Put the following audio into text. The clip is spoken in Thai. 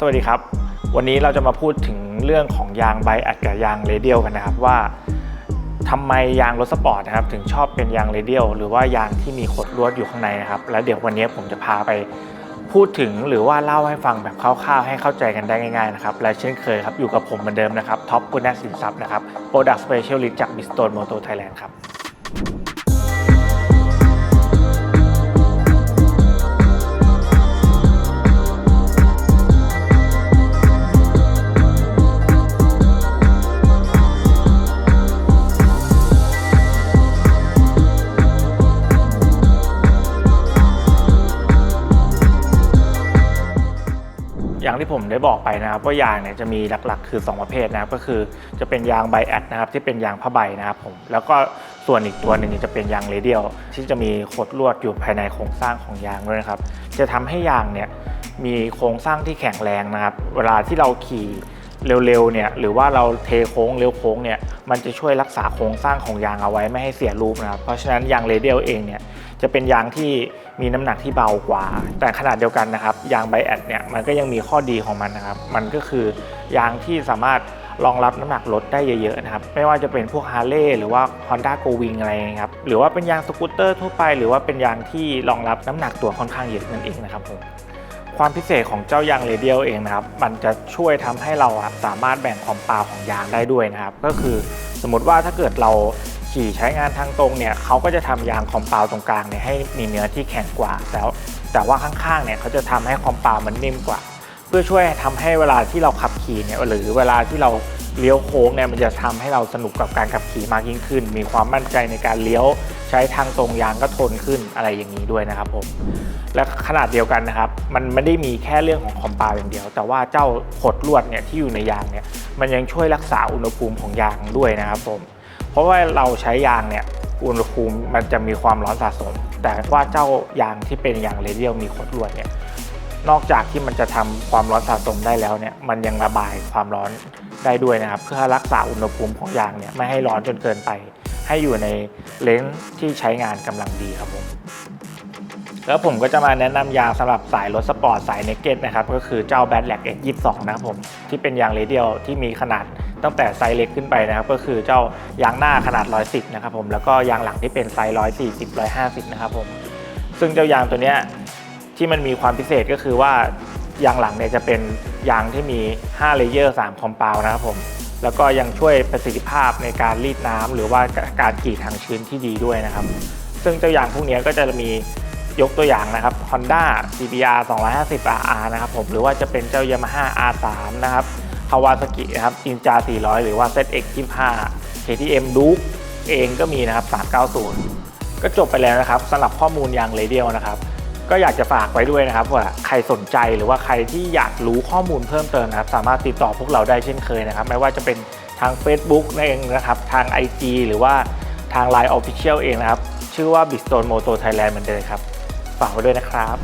สวัสดีครับ วันนี้เราจะมาพูดถึงเรื่องของยางไบอัดกับยางเรเดียลกันนะครับว่าทำไมยางรถสปอร์ตนะครับถึงชอบเป็นยางเรเดียลหรือว่ายางที่มีขดลวดอยู่ข้างในนะครับ แล้วเดี๋ยววันนี้ผมจะพาไปพูดถึงหรือว่าเล่าให้ฟังแบบคร่าวๆ ให้เข้าใจกันได้ง่ายๆนะครับ และเช่นเคยครับอยู่กับผมเหมือนเดิมนะครับท็อปกุณนักสินทรัพย์นะครับ Product Specialist จาก Bridgestone Moto Thailand ครับ อย่างที่ผมได้บอกไปนะครับว่ายางเนี่ยจะมีหลักๆ คือ 2 ประเภทนะครับก็คือจะเป็นยางไบแอดนะครับที่เป็นยางผ้าใบนะครับผมแล้วก็ส่วนอีกตัวหนึ่งจะเป็นยางเรเดียลที่จะมีขดลวดอยู่ภายในโครงสร้างของยางด้วยนะครับ จะทำให้ยางเนี่ยมีโครงสร้างที่แข็งแรงนะครับ เวลาที่เราขี่ เร็วๆเนี่ยหรือว่าเราเทโค้งเร็วโค้งเนี่ยมันจะช่วยรักษาโครงสร้างของยางเอาไว้ไม่ให้เสียรูปนะครับเพราะฉะนั้นยางเรเดียลเองเนี่ยจะเป็นยางที่มีน้ำหนักที่เบากว่า แต่ขนาดเดียวกันนะครับยางไบแอดเนี่ยมันก็ยังมีข้อดีของมันนะครับมันก็คือยางที่สามารถรองรับน้ำหนักรถได้เยอะๆนะครับไม่ว่าจะเป็นพวกฮาร์เลย์หรือว่า Honda Go Wing อะไรนะครับหรือว่าเป็นยางสกูตเตอร์ทั่วไป หรือว่าเป็นยางที่รองรับน้ำหนักตัวค่อนข้างเยอะนั่นเองนะครับผม ความพิเศษของเจ้ายางเรเดียลเองนะครับ มันจะช่วยทำให้เราสามารถแบ่งความเปล่าของยางได้ด้วยนะครับ ก็คือสมมติว่าถ้าเกิดเราขี่ใช้งานทางตรงเนี่ยเขาก็จะทำยางคอมเปลตรงกลางเนี่ยให้มีเนื้อที่แข็งกว่าแต่แต่ว่าข้างๆเนี่ยเขาจะทำให้คอมเปลมันนิ่มกว่า เพื่อช่วยทำให้เวลาที่เราขับขี่เนี่ยหรือเวลาที่เราเลี้ยวโค้งเนี่ยมันจะทำให้เราสนุกกับการขับขี่มากยิ่งขึ้น มีความมั่นใจในการเลี้ยว ใช้ทางตรงยางก็ทนขึ้นอะไรอย่างนี้ด้วยนะครับผมและขนาดเดียวกันนะครับ มันไม่ได้มีแค่เรื่องของคอมปลอย่างเดียว แต่ว่าเจ้าขดลวดเนี่ยที่อยู่ในยางเนี่ยมันยังช่วยรักษาอุณหภูมิของยางด้วยนะครับผมเพราะว่าเราใช้ยางเนี่ยอุณหภูมิมันจะมีความร้อนสะสม แต่ว่าเจ้ายางที่เป็นยางเรเดียลมีขดลวดเนี่ยนอกจากที่มันจะทำความร้อนสะสมได้แล้วเนี่ยมันยังระบายความร้อนได้ด้วยนะครับ เพื่อรักษาอุณหภูมิของยางเนี่ยไม่ให้ร้อนจนเกินไป ให้อยู่ในเลนส์ที่ใช้งานกำลังดีครับผมแล้วผมก็จะมาแนะนำยางสำหรับสายรถสปอร์ตสายเนกเก็ตนะครับก็คือเจ้า b a d l a c X 22 นะครับผมที่เป็นยางเรเดียลที่มีขนาดตั้งแต่ไซส์เล็กขึ้นไปนะครับก็คือเจ้ายางหน้าขนาด 110 นะครับผมแล้วก็ยางหลังที่เป็นไซส์ 140 150 นะครับผมซึ่งเจ้ายางตัวเนี้ยที่มันมีความพิเศษก็คือว่ายางหลังเนี่ยจะเป็นยางที่มี 5 เลเยอร์ 3 คอมเปลนะครับผม แล้วก็ยังช่วยประสิทธิภาพในการรีดน้ำหรือว่าการขี่ทางชื้นที่ดีด้วยนะครับ ซึ่งเจ้ายางพวกนี้ก็จะมียกตัวอย่างนะครับ Honda CBR 250 RR นะครับผมหรือว่าจะเป็นเจ้า Yamaha R3 นะครับ Kawasaki นะครับ Ninja 400 หรือว่า ZX 25 KTM Duke เองก็มีนะครับ 390 ก็จบไปแล้วนะครับสำหรับข้อมูลยางเรเดียลนะครับ ก็อยากจะฝากไว้ด้วยนะครับว่าใครสนใจหรือว่าใครที่อยากรู้ข้อมูลเพิ่มเติมนะครับสามารถติดต่อพวกเราได้เช่นเคยนะครับ ไม่ว่าจะเป็นทาง Facebook นั่นเองนะครับทาง IG หรือว่าทาง Line Official เองนะครับ ชื่อว่า b i t s t o n e Moto Thailand เหมือนเดิมครับ ฝากไว้ด้วยนะครับ